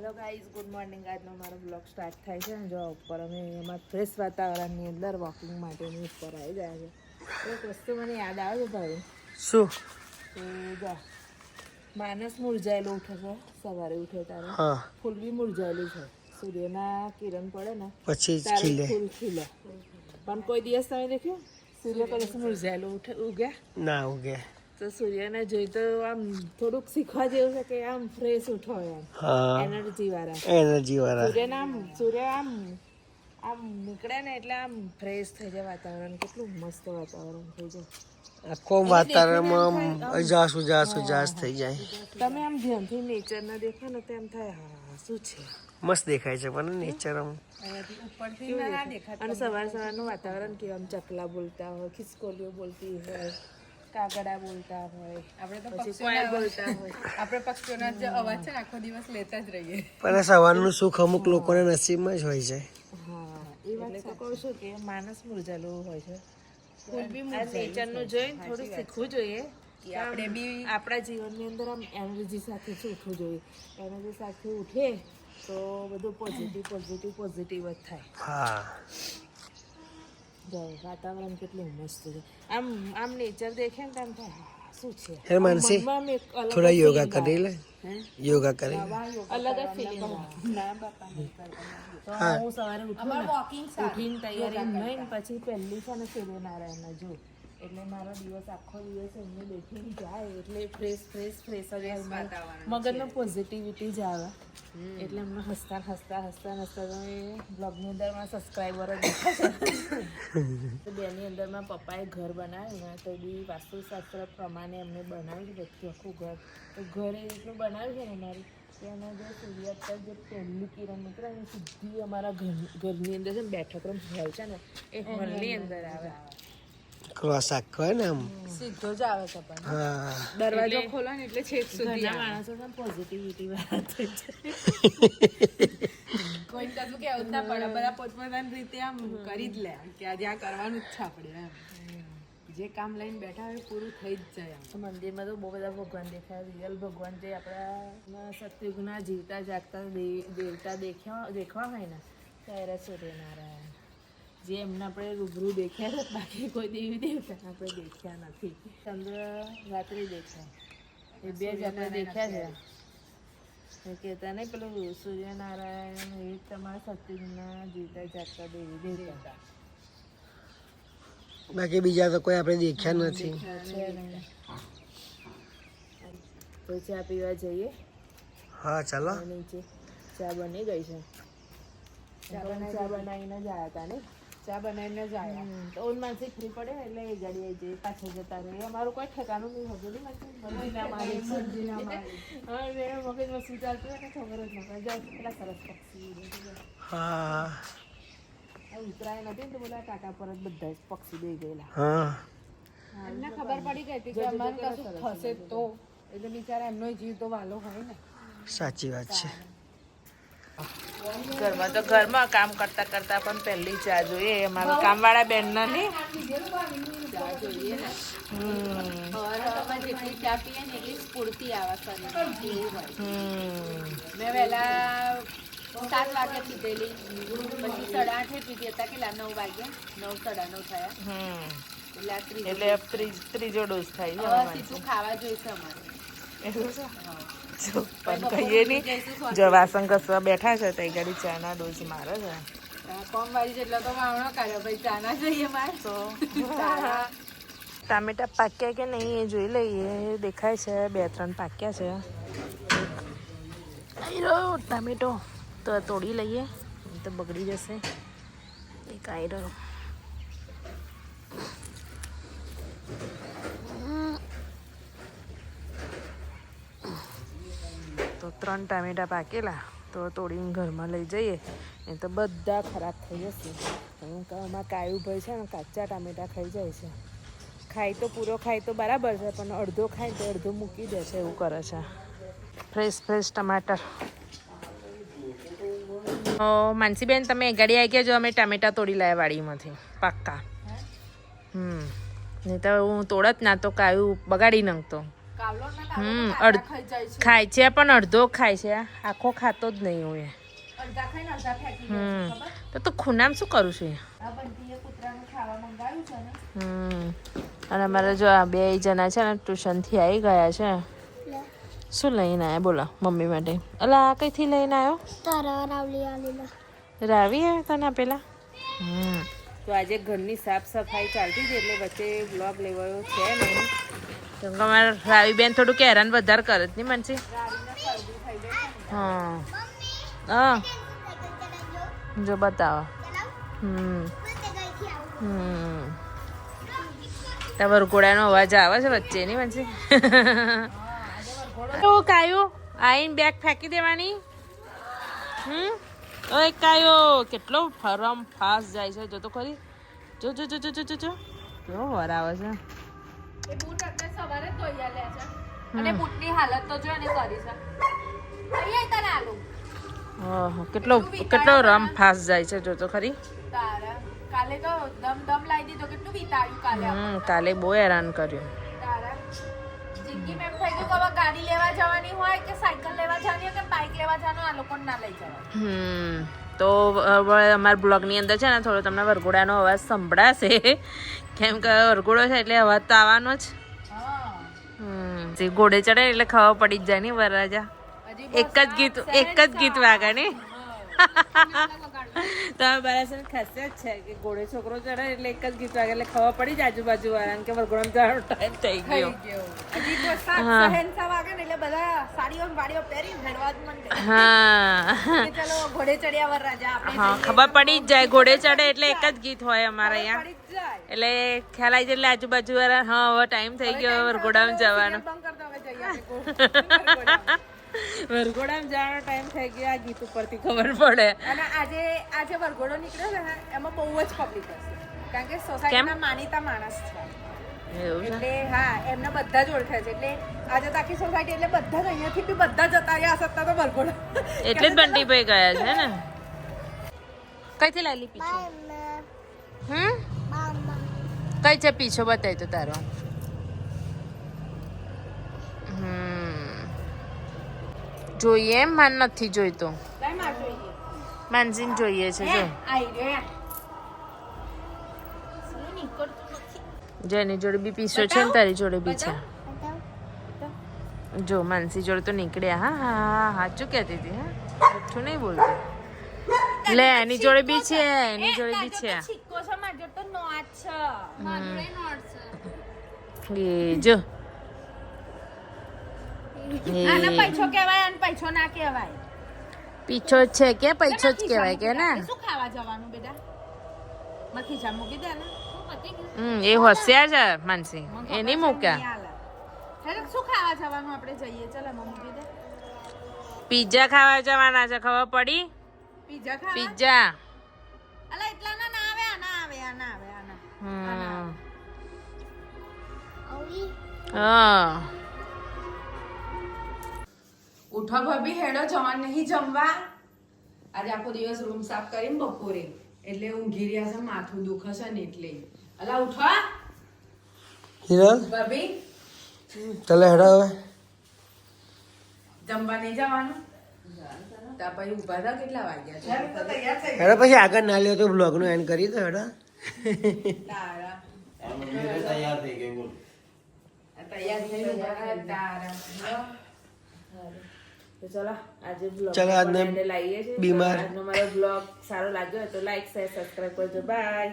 Hello guys good morning આજનો મારો blog start થાય છે ને જો ઉપર અમે એમાં ફ્રેશ વાતાવરણની અંદર વોકિંગ માટેની ઉપર આવી ગયા છે. એક વસ્તુ મને યાદ આવે ભાઈ. શું? કે જો માણસ મુરઝાયેલો ઉઠે છે સવારે ઉઠે ત્યારે. ફૂલ બી મુરઝાયેલું છે. સૂર્યના કિરણ પડે ને પછી ખીલે. ફૂલ ખીલે. પણ કોઈ દિવસ તમે દેખ્યું? સૂર્ય કદાચ મુરઝાયેલું ઉઠે ઉગ્યા ના ઉગે. તો સૂર્યને જોઈ તો આમ થોડુંક શીખવા જેવું છે કે આમ ફ્રેશ ઉઠો એમ. એનર્જી વાળા. એનર્જી વાળા. સૂર્યના આમ સૂર્ય આમ આમ નીકળે ને એટલે આમ ફ્રેશ થઈ જાય વાતાવરણ. કેટલું મસ્ત વાતાવરણ થઈ જાય. આખો વાતાવરણમાં અજાસ ઉજાસ ઉજાસ થઈ જાય. તમે આમ ધ્યાનથી નેચરના દેખો ને તેમ થાય હા શું છે? મસ્ત દેખાય છે પણ નેચર આમ અને સવાર સવારનું વાતાવરણ કેવું? આમ ચકલા બોલતા હોય ખિસકોલીઓ બોલતી હોય. કાગડા બોલતા હોય. આપણે તો પછી બોલતા હોય. આપણે પક્ષીઓના જે અવાજ છે ને આખો દિવસ લેતા જ રહીએ. પણ સવારનું સુખ અમુક લોકોને નસીબમાં જ હોય છે. હા એટલે તો કહું છું કે માણસ મુરઝાલો હોય છે. આ નેચરનું જોઈને થોડું શીખવું જોઈએ. કે આપણે બી આપણા જીવનની અંદર આમ એનર્જી સાથે શું ઉઠવું જોઈએ. એનર્જી સાથે ઉઠે તો બધું પોઝિટિવ પોઝિટિવ પોઝિટિવ જ થાય. હા. જો વાતાવરણ કેટલું મસ્ત છે આમ આમ નેચર દેખે ને તો આમ થાય "હા, શું છે હે માનસી મનમાં આમ એક અલગ થોડા યોગા કરી લે યોગા કરી લે અલગ જ ફિલિંગ ના બાપા તો હું સવારે ઉઠું ને ઉઠીને તૈયારી લઈને પછી પહેલી છે ને સૂર્યનારાયણના જો એટલે મારો દિવસ આખો દિવસ એમને બેઠીને જાય એટલે ફ્રેશ ફ્રેશ ફ્રેશ જ. મગજમાં પોઝિટિવિટી જ આવે. એટલે અમને હસતા હસતા હસતા હસતા તમે બ્લોગની અંદર મારા સબસ્ક્રાઈબરો તો બેની અંદરમાં પપ્પાએ ઘર બનાવ્યું ને તો બી વાસ્તુશાસ્ત્ર પ્રમાણે એમને બનાવ્યું બધું આખું ઘર. તો ઘરે એટલું બનાવ્યું છે ને અમારું કે જે જે પર જે પહેલી કિરણ નીકળે ને એ સીધી અમારા ઘર ઘરની અંદર છે ને બેઠક રૂમ હોય છે ને એ હોલની અંદર આવે. ક્રોસ આખો હોય ને આમ સીધો જ આવે છે પણ. હા. દરવાજો ખોલો ને એટલે છેક સુધી ઘરના માણસો છે પોઝિટિવિટી વાળા થઈ કોઈ કશું કેવું જ ના પડે. બધા પોતપોતાની રીતે આમ કરી જ લે. કે આજે આ કરવાનું જ છે આપણે એમ. જે કામ લઈને બેઠા હોય પૂરું થઈ જ જાય આમ. તો મંદિરમાં તો બહુ બધા ભગવાન દેખાય. રિયલ ભગવાન જે આપણા સત્યુગના જીવતા જાગતા દેવતા દેખ્યા દેખવા હોય ને ત્યારે સૂર્યનારાયણ. જે એમને આપણે રૂબરૂ દેખ્યા છે બાકી કોઈ દેવી દેવતા આપણે દેખ્યા નથી. ચંદ્ર રાત્રે દેખાય. એ બે જ આપણે દેખ્યા છે. કહેતા નહીં પેલું સૂર્યનારાયણ એ તમારા સતીના જીવતા જાગતા દેવી દેવતા. બાકી બીજા તો કોઈ આપણે દેખ્યા નથી. તો ચા પીવા જઈએ. હા ચાલો. નીચે ચા બની ગઈ છે. ચા ચા બનાવીને જ આવ્યા હતા ને ચા બનાવીને જ આવ્યા તો ઓનમાં માનસિક નહીં પડે એટલે એ ગાડી આવી જાય પાછળ જતા રહે. અમારું કોઈ ઠેકાણું નહીં હોતું ના મગજમાં શું ચાલતું હોય ને ખબર જ ન પડે. કેટલા સરસ પક્ષી હા. આ ઉતરાય નથી ને તો બોલા કાકા પર જ બધા જ પક્ષી દઈ ગયેલા. હા. એમને ખબર પડી ગઈ હતી કે અમારે કશું થશે તો. એટલે બિચારા એમનો જીવ તો વાલો હોય ને. સાચી વાત છે. ઘરમાં તો ઘરમાં કામ કરતા કરતા પણ પહેલી ચા જોઈએ. અમારા કામવાળા બેન ને મેં વહેલા સાત વાગે પીધેલી. પછી સાડા આઠે પીધી હતા કેટલા? નવ વાગે. નવ સાડા નવ થયા. હમ. એટલે ત્રીજ- ડોઝ. થાય છે. સીધું ખાવા જોઈશે અમારે. એવું છે? જો, પણ કહીએ નહીં. જો વાસણ ઘસવા બેઠા છે તો ગાડી ચાના ડોઝ મારે છે. ટામેટા પાક્યા કે નહીં એ જોઈ લઈએ. દેખાય છે બે ત્રણ પાક્યા છે. રહ્યો ટામેટો. તો તોડી લઈએ તો બગડી જશે. એક આવી ત્રણ ટામેટા પાકેલા, તો તોડીને ઘરમાં લઈ જઈએ. એ તો બધા ખરાબ થઈ જશે. આમાં કાયું ભાઈ છે ને, કાચા ટામેટા ખાઈ જાય છે. ખાય તો પૂરો ખાય તો બરાબર છે, પણ અડધો ખાય તો અડધો મૂકી દે છે એવું કરે છે. ફ્રેશ ફ્રેશ ટમાટર. માનસીબેન, તમે ગાડી આવી ગયા જો, અમે ટામેટા તોડી લાવ્યા વાડીમાંથી. પાક્કા. હમ. નહીં તો હું તોડત ના તો કાયું બગાડી નાખતો. હમ અડ ખાઈ જાય છે. ખાય છે પણ અડધો ખાય છે. આખો ખાતો જ નહીં હોય. અડધા ખાઈને અડધા ફેંકી દે હમ. તો તું ખૂનામ શું કરું છું? હમ. અને અમારે જો આ બે જણા છે ને ટ્યુશનથી આવી ગયા છે. શું લઈને આવ્યા બોલો મમ્મી માટે. અલા આ કઈથી લઈને આવ્યો તારા રાવલી આલીલા. રાવી આવ્યા તને આપેલા હમ. તો આજે ઘરની સાફ સફાઈ ચાલતી હતી એટલે વચ્ચે બ્લોગ લેવાયો છે નહીં. કેમ કે અમારે રાવી બેન થોડુંક હેરાન વધારે કરે જ નહીં મનસી? હા. હા. જો બતાવો. હમ. હમ. ત્યાં વરઘોડાનો અવાજ આવે છે વચ્ચે નહીં મનસી? તો કાયો, આઈને બેગ ફેંકી દેવાની. હમ? ઓય કાયો, કેટલો ફરમ ફાસ્ટ જાય છે, જો તો ખરી. જો જો જો જો જો જો જો. કેવો વર આવે છે. એ બૂટ અત્યારે સવારે ધોઈ લે છે. અને બૂટની હાલત તો જો એને કરી છે અહીંયા તને આલું. ઓહો કેટલો કેટલો રમ ફાસ જાય છે જો તો ખરી. તારા કાલે તો દમ દમ લાવી દીધો કેટલું વિતાડ્યું કાલે કાલે બહુ હેરાન કર્યું. એમ થઈ ગયું કે હવે ગાડી લેવા જવાની હોય કે સાયકલ લેવા જવાની હોય કે બાઇક લેવા જવાનું આ લોકોને ના લઈ જવાય. હમ. તો હવે અમારા બ્લોગની અંદર છે ને થોડો તમને વરઘોડાનો અવાજ સંભળાશે. કેમ કે વરઘોડો છે એટલે અવાજ તો આવવાનો જ. ઘોડે ચડે એટલે ખબર પડી જ જાય ને વરરાજા. એક જ ગીત એક જ ગીત વાગે ને. તો આ બાળાસન ખાસિયત છે કે ઘોડે છોકરો ચડે એટલે એક જ ગીત વાગે એટલે ખબર પડી જ આજુબાજુ વાળાને કે વરઘોડામાં જવાનો ટાઈમ થઈ ગયો હા. ખબર પડી જ જાય ઘોડે ચડે એટલે એક જ ગીત હોય અમારે અહીંયા જાય એટલે ખ્યાલ આવી જાય એટલે આજુબાજુ વાળા હા હવે ટાઈમ થઈ ગયો વરઘોડામાં જવાનો વરઘોડામાં જવાનો ટાઈમ થઈ ગયો આ ગીત ઉપરથી ખબર પડે. અને આજે આજે વરઘોડો નીકળ્યો છે ને એમાં બહુ જ પબ્લિક હશે. કારણ કે સોસાયટીના માનીતા માણસ છે. એટલે હા એમને બધા જ ઓળખે છે. એટલે આજે તો આખી સોસાયટી એટલે બધા જ અહીંયાથી બી બધા જતા રહ્યા સત્તા તો વરઘોડા એટલે જ બંટીભાઈ ગયા છે ને? કઈથી લાવી પીછો? હમ? કઈ છે પીછો બતાવી તો તારો? જોઈએ એમ માન નથી જોઈતો. માનજીને જોઈએ. માનસીને જોઈએ છે જો. જેની જોડે બી પીસો છે ને તારી જોડે બી છે. જો માનસી જોડે તો નીકળ્યા. હા હા હા સાચું કહેતી હતી હા? જુઠ્ઠું નહીં બોલતી. લે એની જોડે બી છે એની જોડે બી છે. સિક્કો છે માર જોડે તો નોટ છે. એ જો. આને એ કહેવાય અને પૈસો ના કહેવાય. પીછો જ છે કે પૈછો જ કહેવાય કે ને? શું ખાવા જવાનું બેટા? માં ખીચા મૂકી દે ને. હમ એ હોશિયાર છે માનસી. એ નહીં મૂક્યા હેલો શું ખાવા જવાનું આપણે જઈએ? ચાલ મૂકી દે. પિઝા ખાવા જવાના છે ખબર પડી? પિઝા ખાવા? પિઝા. અલા એટલા ના ના આવે ના આવે ના આવે ના હમ. હા. ઉઠો ભાભી હેડો જવાન નહીં જમવા. આજે આખો દિવસ રૂમ સાફ કરીને બપોરે. એટલે ઊંઘી રહ્યા છે માથું દુખે છે ને એટલે. અલા ઉઠો. હિરલ ભાભી. ચાલે હેડા હવે. જમવા નહીં જવાનું? તા પછી ઊભા થા કેટલા વાગ્યા છે? હેડા પછી આગળ ના લ્યો તો બ્લોગનું એન્ડ કરી દો હેડા. તારા. તૈયાર થઈ ગઈ બોલ. તૈયાર થઈ તો ચલો આજે બ્લોગ ચલો, આજને લાવીએ છીએ. બીમાર. આજનો મારો બ્લોગ સારો લાગ્યો હોય તો લાઈક શેર સબસ્ક્રાઈબ કરજો. બાય